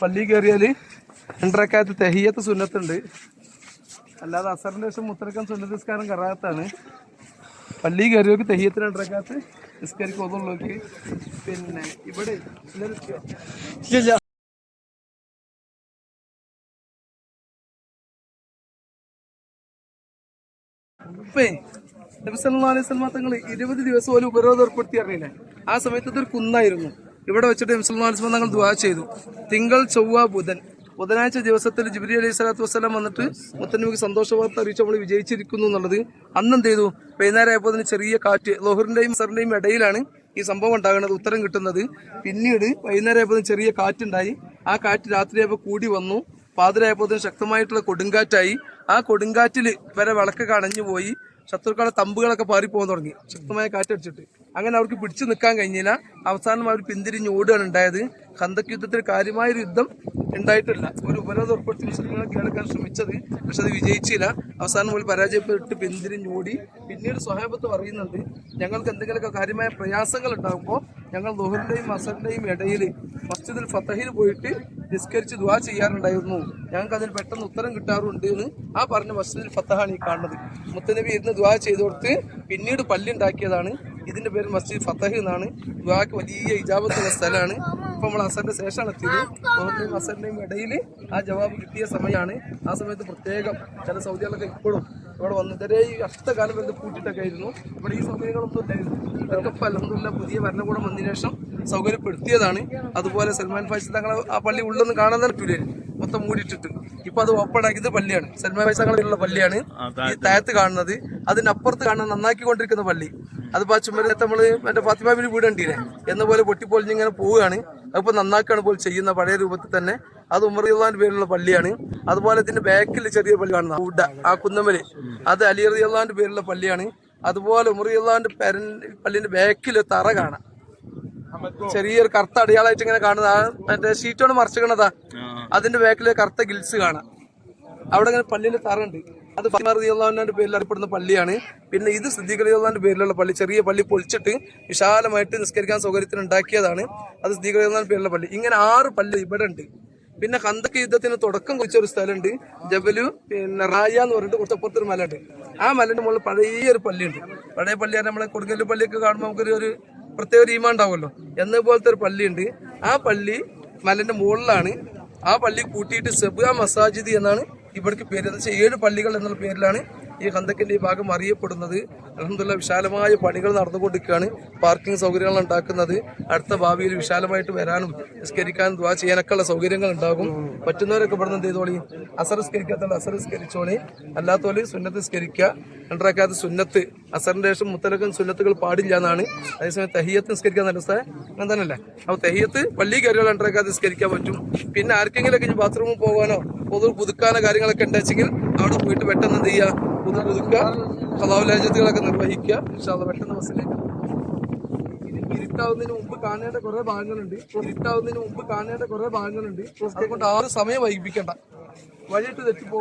പള്ളി കയറിയാൽ രണ്ടരക്കാലത്ത് തെഹിയത്ത് സുന്നത്തുണ്ട്. അല്ലാതെ അസറിന്റെ ശേഷം മുത്തരക്കം സുന്നത്ത് നിസ്കാരം കറാത്താണ് പള്ളി കയറിയോക്ക് തെഹിയത്തിന് രണ്ടരക്കാലത്ത് നിസ്കരിക്കും ഒന്നുള്ളോക്ക് പിന്നെ ഇവിടെ ഇല്ല അലൈഹി സ്വലമ തങ്ങൾ ഇരുപത് ദിവസം പോലും ഉപരോധം ഏർപ്പെടുത്തി അറിയില്ലേ ആ സമയത്ത് ഇതൊരു കുന്നായിരുന്നു. ഇവിടെ വെച്ചിട്ട് വസല്ലം തങ്ങൾ ദുആ ചെയ്തു. തിങ്കൾ ചൊവ്വ ബുധൻ. ബുധനാഴ്ച ദിവസത്തിൽ ജിബ്രി അലൈഹി സ്വലാത്തു വസ്സലാം വന്നിട്ട് മുത്തനബിക്ക് സന്തോഷ വാർത്ത അറിയിച്ച് നമ്മൾ വിജയിച്ചിരിക്കുന്നു എന്നുള്ളത് അന്ന് എന്ത് ചെയ്തു? വൈകുന്നേരം ആയപ്പോൾ അതിന് ചെറിയ കാറ്റ് ലോഹറിന്റെയും സറിന്റെയും ഇടയിലാണ് ഈ സംഭവം ഉണ്ടാകുന്നത് ഉത്തരം കിട്ടുന്നത്. പിന്നീട് വൈകുന്നേരം ആയപ്പോൾ ചെറിയ കാറ്റുണ്ടായി. ആ കാറ്റ് രാത്രിയായപ്പോൾ കൂടി വന്നു. പാതിരായപ്പോൾ ശക്തമായിട്ടുള്ള കൊടുങ്കാറ്റായി. ആ കൊടുങ്കാറ്റിൽ വരെ വിളക്ക് കടഞ്ഞു പോയി ശത്രുക്കളുടെ തമ്പുകളൊക്കെ പാറിപ്പോകാൻ തുടങ്ങി. ശക്തമായ കാറ്റടിച്ചിട്ട്. അങ്ങനെ അവർക്ക് പിടിച്ചു നിൽക്കാൻ കഴിഞ്ഞില്ല. അവസാനം അവർ പിന്തിരിഞ്ഞ് ഓടുകയാണ് ഉണ്ടായത്. ഖന്തക് യുദ്ധത്തിൽ കാര്യമായൊരു യുദ്ധം ഉണ്ടായിട്ടില്ല. ഒരു ഉപരോധം ഏർപ്പെടുത്തി മുസ്ലിങ്ങളെ കീഴടക്കാൻ ശ്രമിച്ചത്. പക്ഷെ അത് വിജയിച്ചില്ല. അവസാനം ഒരു പരാജയപ്പെട്ട് പിന്തിരിഞ്ഞ് ഓടി. പിന്നീട് സ്വഹാബത്ത് പറയുന്നുണ്ട് ഞങ്ങൾക്ക് എന്തെങ്കിലുമൊക്കെ കാര്യമായ പ്രയാസങ്ങൾ ഉണ്ടാകുമ്പോൾ ഞങ്ങൾ ദുഹറിന്റെയും അസറിന്റെയും ഇടയിൽ മസ്ജിദിൽ ഫത്തഹിൽ പോയിട്ട് നിസ്കരിച്ച് ദുവാ ചെയ്യാറുണ്ടായിരുന്നു. ഞങ്ങൾക്ക് അതിന് പെട്ടെന്ന് ഉത്തരം കിട്ടാറുണ്ട് എന്ന് ആ പറഞ്ഞ മസ്ജിദുൽ ഫത്തഹാണ് ഈ കാണുന്നത്. മുത്തനബി ഇരുന്ന് ദുവാ ചെയ്ത് കൊടുത്ത് പിന്നീട് പള്ളി ഉണ്ടാക്കിയതാണ്. ഇതിന്റെ പേര് മസ്ജിദ് ഫത്തഹ് എന്നാണ്. ദുവാക്ക് വലിയ ഇജാബത്തുള്ള സ്ഥലമാണ്. ഇപ്പൊ നമ്മൾ അസറിന്റെ ശേഷമാണ് എത്തിയത്. ഓർമ്മയും അസറിന്റെയും ഇടയിൽ ആ ജവാബ് കിട്ടിയ സമയമാണ്. ആ സമയത്ത് പ്രത്യേകം ചില സൗദികളൊക്കെ ഇപ്പോഴും ഇവിടെ വന്ന് ഇതരെ ഈ കഷ്ടകാലം എന്ത് കൂട്ടിട്ടൊക്കെ ആയിരുന്നു. ഇവിടെ ഈ സൗകര്യങ്ങളൊന്നും ഇല്ലായിരുന്നു ഇതൊക്കെ ഇപ്പൊ അലഹമില്ല പുതിയ ഭരണകൂടം വന്നതിന് ശേഷം സൗകര്യപ്പെടുത്തിയതാണ്. അതുപോലെ സൽമാൻ ഫൈസി തങ്ങളെ ആ പള്ളി ഉള്ളൊന്നും കാണാൻ തന്നെ പറ്റൂലേ? മൊത്തം മൂടിയിട്ടിട്ട്. ഇപ്പൊ അത് ഓപ്പൺ ആക്കിയത് പള്ളിയാണ്. സൽമാൻ ഫൈസ് തങ്ങളുള്ള പള്ളിയാണ്. ഈ താഴത്ത് കാണുന്നത്. അതിനപ്പുറത്ത് കാണാൻ നന്നാക്കിക്കൊണ്ടിരിക്കുന്ന പള്ളി. അതിപ്പോ ആ ചുമരത്ത് നമ്മൾ മറ്റേ ഫാത്തിമാബിന് വീട് എന്നപോലെ എന്ന പോലെ പൊട്ടിപ്പൊളിഞ്ഞിങ്ങനെ പോവുകയാണ്. അതിപ്പോ നന്നാക്കാണ് പോലും ചെയ്യുന്ന പഴയ രൂപത്തിൽ തന്നെ. അത് ഉമറിയുള്ളാന്റെ പേരിലുള്ള പള്ളിയാണ്. അതുപോലെ ഇതിന്റെ ബാക്കിൽ ചെറിയ പള്ളി കാണുന്ന ഉഡ ആ കുന്നമൽ അത് അലി റളിയല്ലാന്റെ പേരിലുള്ള പള്ളിയാണ്. അതുപോലെ ഉമറിയുള്ളാന്റെ പേരൻ പള്ളിന്റെ ബാക്കിൽ തറ കാണാം. ചെറിയൊരു കറുത്ത അടിയാളായിട്ട് ഇങ്ങനെ കാണുന്നതാണ് മറ്റേ ഷീറ്റോട് മറിച്ചിക്കണതാ അതിന്റെ ബാക്കിൽ കറുത്ത ഗിൽസ് കാണാം. അവിടെ ഇങ്ങനെ പള്ളിയിൽ തറുണ്ട് അത് ഫാത്തിമാറിയാന്റെ പേരിൽ അറിയപ്പെടുന്ന പള്ളിയാണ്. പിന്നെ ഇത് സിദ്ദീഖറിയാന്റെ പേരിലുള്ള പള്ളി. ചെറിയ പള്ളി പൊളിച്ചിട്ട് വിശാലമായിട്ട് നിസ്കരിക്കാൻ സൗകര്യത്തിന് ഉണ്ടാക്കിയതാണ്. അത് സിദ്ദീഖറിയാന്റെ പേരിലുള്ള പള്ളി. ഇങ്ങനെ ആറ് പള്ളി ഇവിടെ ഉണ്ട്. പിന്നെ കന്തക്ക് യുദ്ധത്തിന് തുടക്കം കുറിച്ച ഒരു സ്ഥലമുണ്ട്. ജബലു പിന്നെ റായ എന്ന് പറഞ്ഞിട്ട് കുറച്ചപ്പുറത്തൊരു മല ഉണ്ട് ആ മലന്റെ മുകളിൽ പഴയ ഒരു പള്ളിയുണ്ട്. പഴയ പള്ളി നമ്മളെ കൊടുങ്ങല്ലൂർ പള്ളിയൊക്കെ കാണുമ്പോൾ നമുക്കൊരു ഒരു പ്രത്യേക ഒരു ഈമ ഉണ്ടാവുമല്ലോ. എന്ന പോലത്തെ ഒരു പള്ളിയുണ്ട്. ആ പള്ളി മലന്റെ മുകളിലാണ്. ആ പള്ളി കൂട്ടിയിട്ട് സെബുക മസാജിദ് എന്നാണ് ഇവിടേക്ക് പേര്. ഏഴ് പള്ളികൾ എന്നുള്ള പേരിലാണ് ഈ ഹന്തക്കിന്റെ ഈ ഭാഗം അറിയപ്പെടുന്നത് അലഹമുല്ല വിശാലമായ പണികൾ നടന്നുകൊണ്ടിരിക്കുകയാണ്. പാർക്കിംഗ് സൗകര്യങ്ങൾ ഉണ്ടാക്കുന്നത്. അടുത്ത ഭാവിയിൽ വിശാലമായിട്ട് വരാനും നിസ്കരിക്കാനും ദ്വാ ചെയ്യാനൊക്കെ ഉള്ള സൗകര്യങ്ങൾ ഉണ്ടാകും. പറ്റുന്നവരൊക്കെ ഇവിടെ നിന്ന് ചെയ്തോളി? അസറസ്കരിക്കാത്ത അസറസ്കരിച്ചോളി അല്ലാത്തോളി സുന്നത്ത് സ്കരിക്കുക രണ്ടരക്കാത്ത സുന്നത്ത്. അസറിന്റെ ശേഷം മുത്തലക്കം സുന്നത്തുകൾ പാടില്ല എന്നാണ്. അതേസമയം തഹിയത്ത് നിസ്കരിക്കാൻ നല്ല സ്ഥലം. അങ്ങനെ തന്നെയല്ലേ? അപ്പൊ തഹിയത്ത് പള്ളി കയറുകൾ രണ്ടരക്കാത്ത നിസ്കരിക്കാൻ പറ്റും. പിന്നെ ആർക്കെങ്കിലും ഒക്കെ ബാത്റൂമിൽ പോകാനോ പൊതു പുതുക്കാനോ കാര്യങ്ങളൊക്കെ ഉണ്ടെച്ചെങ്കിൽ അവിടെ പോയിട്ട് പെട്ടെന്ന് എന്ത് ചെയ്യുക? പുതു പുതുക്കുക കലാവിലാജത്തുകളൊക്കെ നിർവഹിക്കുക. ഇൻഷാല്ല പെട്ടെന്ന് ബസ്സിലേക്ക് ഇരുട്ടാവുന്നതിന് മുമ്പ് കാണേണ്ട കുറേ ഭാഗങ്ങളുണ്ട്. ഇരുട്ടാവുന്നതിന് മുമ്പ് കാണേണ്ട കുറേ ഭാഗങ്ങളുണ്ട്. അതുകൊണ്ട് ഒരു സമയം വൈകിപ്പിക്കണ്ട. വഴിയിട്ട് തെറ്റിപ്പോ